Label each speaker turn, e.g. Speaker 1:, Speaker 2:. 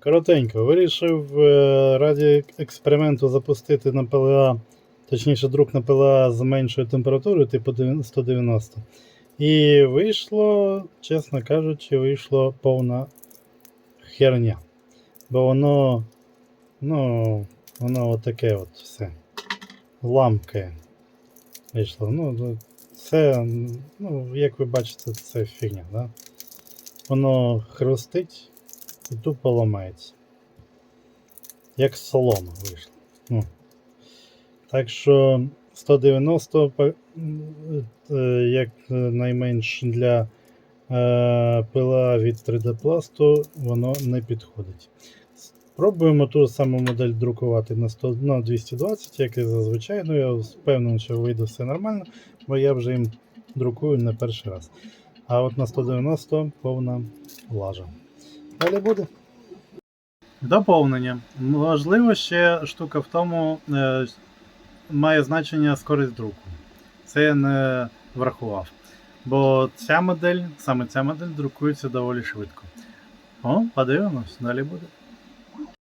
Speaker 1: коротенько, вирішив е, раді експерименту запустити на ПЛА, точніше, друк на ПЛА з меншою температурою, типу 190. І вийшло, чесно кажучи, вийшло повна херня. Бо воно, ну, воно отаке от все. Ламке вийшло. Ну, це, ну, як ви бачите, це фігня, да? Воно хрустить і тупо ламається. Як солома вийшло. Ну. Так що 190 па- е, як найменш для е, пила від 3D пласту, воно не підходить. Спробуємо ту саму модель друкувати на 100, на 220, як і зазвичай. Ну, я впевнений, що вийде все нормально, бо я вже їм друкую не перший раз. А от на 190 повна лажа. Далі буде. Доповнення. Можливо, ще штука в тому, е, має значення скорість друку. Це я не врахував. Бо ця модель, саме ця модель друкується доволі швидко. О, подивимось, далі буде.